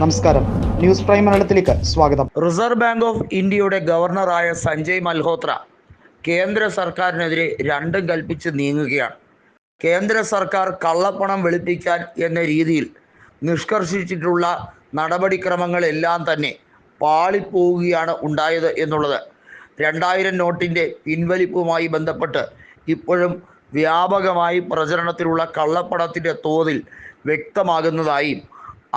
നമസ്കാരം. News prime മലയാളത്തിലേക്ക് സ്വാഗതം. റിസർവ് ബാങ്ക് ഓഫ് ഇന്ത്യയുടെ ഗവർണറായ സഞ്ജയ് മൽഹോത്ര കേന്ദ്ര സർക്കാരിനെതിരെ രണ്ടും കൽപ്പിച്ച് നീങ്ങുകയാണ്. കേന്ദ്ര സർക്കാർ കള്ളപ്പണം വെളുപ്പിക്കാൻ എന്ന രീതിയിൽ നിഷ്കർഷിച്ചിട്ടുള്ള നടപടിക്രമങ്ങളെല്ലാം തന്നെ പാളിപ്പോവുകയാണ് ഉണ്ടായത് എന്നുള്ളത്. രണ്ടായിരം നോട്ടിന്റെ പിൻവലിപ്പുമായി ബന്ധപ്പെട്ട് ഇപ്പോഴും വ്യാപകമായി പ്രചരണത്തിലുള്ള കള്ളപ്പണത്തിന്റെ തോതിൽ വ്യക്തമാകുന്നതായും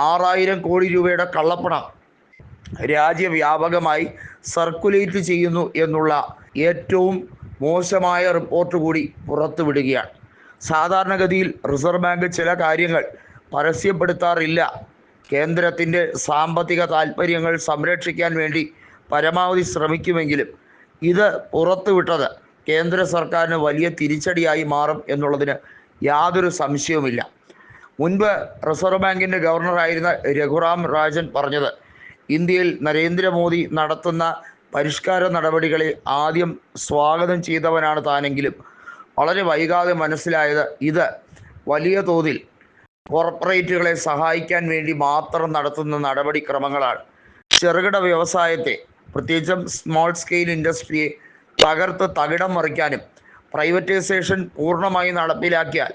ആറായിരം കോടി രൂപയുടെ കള്ളപ്പണം രാജ്യവ്യാപകമായി സർക്കുലേറ്റ് ചെയ്യുന്നു എന്നുള്ള ഏറ്റവും മോശമായ റിപ്പോർട്ട് കൂടി പുറത്തുവിടുകയാണ്. സാധാരണഗതിയിൽ റിസർവ് ബാങ്ക് ചില കാര്യങ്ങൾ പരസ്യപ്പെടുത്താറില്ല. കേന്ദ്രത്തിന്റെ സാമ്പത്തിക താൽപ്പര്യങ്ങൾ സംരക്ഷിക്കാൻ വേണ്ടി പരമാവധി ശ്രമിക്കുമെങ്കിലും ഇത് പുറത്തുവിട്ടത് കേന്ദ്ര സർക്കാരിന് വലിയ തിരിച്ചടിയായി മാറും എന്നുള്ളതിന് യാതൊരു സംശയവുമില്ല. മുൻപ് റിസർവ് ബാങ്കിന്റെ ഗവർണറായിരുന്ന രഘുറാം രാജൻ പറഞ്ഞത് ഇന്ത്യയിൽ നരേന്ദ്രമോദി നടത്തുന്ന പരിഷ്കാര നടപടികളെ ആദ്യം സ്വാഗതം ചെയ്തവനാണ് താനെങ്കിലും. വളരെ വൈകാതെ മനസ്സിലായത് ഇത് വലിയ തോതിൽ കോർപ്പറേറ്റുകളെ സഹായിക്കാൻ വേണ്ടി മാത്രം നടത്തുന്ന നടപടിക്രമങ്ങളാണ്. ചെറുകിട വ്യവസായത്തെ പ്രത്യേകിച്ചും സ്മോൾ സ്കെയിൽ ഇൻഡസ്ട്രിയെ തകർത്ത് തകിടം മറിക്കാനും പ്രൈവറ്റൈസേഷൻ പൂർണമായി നടപ്പിലാക്കിയാൽ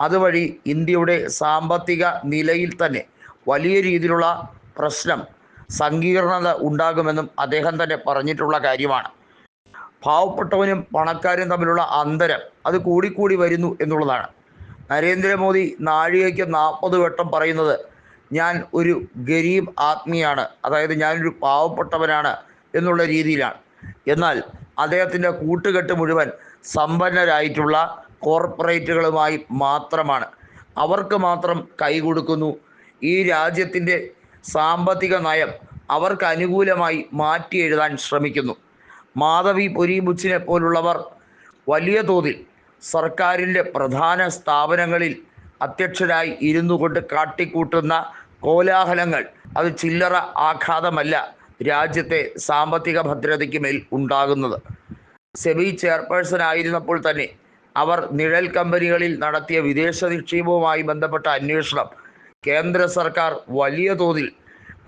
അതുവഴി ഇന്ത്യയുടെ സാമ്പത്തിക നിലയിൽ തന്നെ വലിയ രീതിയിലുള്ള പ്രശ്നം സങ്കീർണത ഉണ്ടാകുമെന്നും അദ്ദേഹം തന്നെ പറഞ്ഞിട്ടുള്ള കാര്യമാണ്. പാവപ്പെട്ടവനും പണക്കാരും തമ്മിലുള്ള അന്തരം അത് കൂടിക്കൂടി വരുന്നു എന്നുള്ളതാണ്. നരേന്ദ്രമോദി നാഴികയ്ക്ക് നാൽപ്പത് വട്ടം പറയുന്നത് ഞാൻ ഒരു ഗരീബ് ആത്മീയാണ് അതായത് ഞാനൊരു പാവപ്പെട്ടവനാണ് എന്നുള്ള രീതിയിലാണ്. എന്നാൽ അദ്ദേഹത്തിന്റെ കൂട്ടുകെട്ട് മുഴുവൻ സമ്പന്നരായിട്ടുള്ള കോർപ്പറേറ്റുകളുമായി മാത്രമാണ്. അവർക്ക് മാത്രം കൈകൊടുക്കുന്നു ഈ രാജ്യത്തിന്റെ സാമ്പത്തിക നയം അവർക്ക് അനുകൂലമായി മാറ്റി എഴുതാൻ ശ്രമിക്കുന്നു. മാധവി പൊരീബുച്ചിനെ പോലുള്ളവർ വലിയ തോതിൽ സർക്കാരിന്റെ പ്രധാന സ്ഥാപനങ്ങളിൽ അധ്യക്ഷരായി ഇരുന്നു കൊണ്ട് കാട്ടിക്കൂട്ടുന്ന കോലാഹലങ്ങൾ അത് ചില്ലറ ആഘാതമല്ല രാജ്യത്തെ സാമ്പത്തിക ഭദ്രതയ്ക്ക് മേൽ ഉണ്ടാകുന്നത്. സെബി ചെയർപേഴ്സൺ ആയിരുന്നപ്പോൾ തന്നെ അവർ നിഴൽ കമ്പനികളിൽ നടത്തിയ വിദേശ നിക്ഷേപവുമായി ബന്ധപ്പെട്ട അന്വേഷണം കേന്ദ്ര സർക്കാർ വലിയ തോതിൽ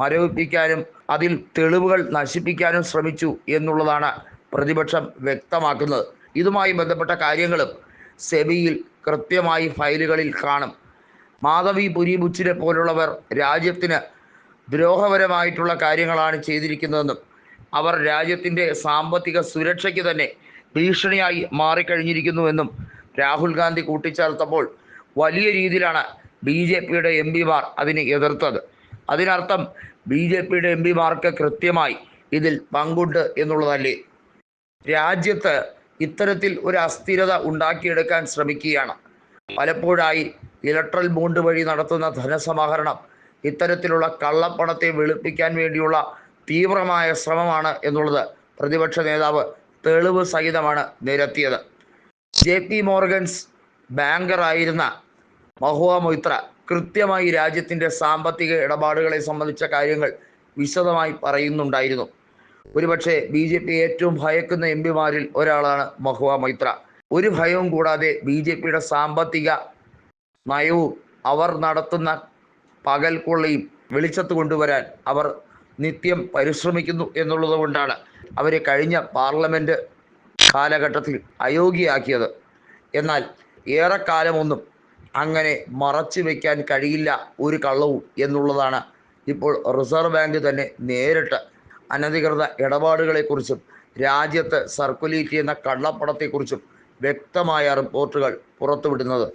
മരവിപ്പിക്കാനും അതിൽ തെളിവുകൾ നശിപ്പിക്കാനും ശ്രമിച്ചു എന്നുള്ളതാണ് പ്രതിപക്ഷം വ്യക്തമാക്കുന്നത്. ഇതുമായി ബന്ധപ്പെട്ട കാര്യങ്ങളും സെബിയിൽ കൃത്യമായി ഫയലുകളിൽ കാണും. മാധവി പുരിബുച്ചിനെ പോലുള്ളവർ രാജ്യത്തിന് ദ്രോഹപരമായിട്ടുള്ള കാര്യങ്ങളാണ് ചെയ്തിരിക്കുന്നതെന്നും അവർ രാജ്യത്തിന്റെ സാമ്പത്തിക സുരക്ഷയ്ക്ക് തന്നെ ഭീഷണിയായി മാറിക്കഴിഞ്ഞിരിക്കുന്നുവെന്നും രാഹുൽ ഗാന്ധി കൂട്ടിച്ചേർത്തപ്പോൾ വലിയ രീതിയിലാണ് ബി ജെ പിയുടെ എം പിമാർ അതിനെ എതിർത്തത്. അതിനർത്ഥം ബി ജെ പിയുടെ എം പിമാർക്ക് കൃത്യമായി ഇതിൽ പങ്കുണ്ട് എന്നുള്ളതല്ലേ? രാജ്യത്ത് ഇത്തരത്തിൽ ഒരു അസ്ഥിരത ഉണ്ടാക്കിയെടുക്കാൻ ശ്രമിക്കുകയാണ്. പലപ്പോഴായി ഇലക്ട്രൽ ബോണ്ട് വഴി നടത്തുന്ന ധനസമാഹരണം ഇത്തരത്തിലുള്ള കള്ളപ്പണത്തെ വെളുപ്പിക്കാൻ വേണ്ടിയുള്ള തീവ്രമായ ശ്രമമാണ് എന്നുള്ളത് പ്രതിപക്ഷ നേതാവ് തെളിവ് സഹിതമാണ് നിരത്തിയത്. ജെ പി മോർഗൻസ് ബാങ്കറായിരുന്ന മഹുവ മൊയ്ത്ര കൃത്യമായി രാജ്യത്തിന്റെ സാമ്പത്തിക ഇടപാടുകളെ സംബന്ധിച്ച കാര്യങ്ങൾ വിശദമായി പറയുന്നുണ്ടായിരുന്നു. ഒരുപക്ഷെ ബി ജെ പി ഏറ്റവും ഭയക്കുന്ന എം പിമാരിൽ ഒരാളാണ് മഹുവ മൈത്ര ഒരു ഭയവും കൂടാതെ ബി ജെ പിയുടെ സാമ്പത്തിക നയവും അവർ നടത്തുന്ന പകൽക്കൊള്ളയും വെളിച്ചത്ത് കൊണ്ടുവരാൻ അവർ നിത്യം പരിശ്രമിക്കുന്നു എന്നുള്ളത് കൊണ്ടാണ് അവരെ കഴിഞ്ഞ പാർലമെന്റ് കാലഘട്ടത്തിൽ അയോഗ്യയാക്കിയത്. എന്നാൽ ഏറെക്കാലമൊന്നും അങ്ങനെ മറച്ചു വയ്ക്കാൻ കഴിയില്ല ഒരു കള്ളവും എന്നുള്ളതാണ് ഇപ്പോൾ റിസർവ് ബാങ്ക് തന്നെ നേരിട്ട് അനധികൃത ഇടപാടുകളെക്കുറിച്ചും രാജ്യത്ത് സർക്കുലേറ്റ് ചെയ്യുന്ന കള്ളപ്പണത്തെക്കുറിച്ചും വ്യക്തമായ റിപ്പോർട്ടുകൾ പുറത്തുവിടുന്നത്.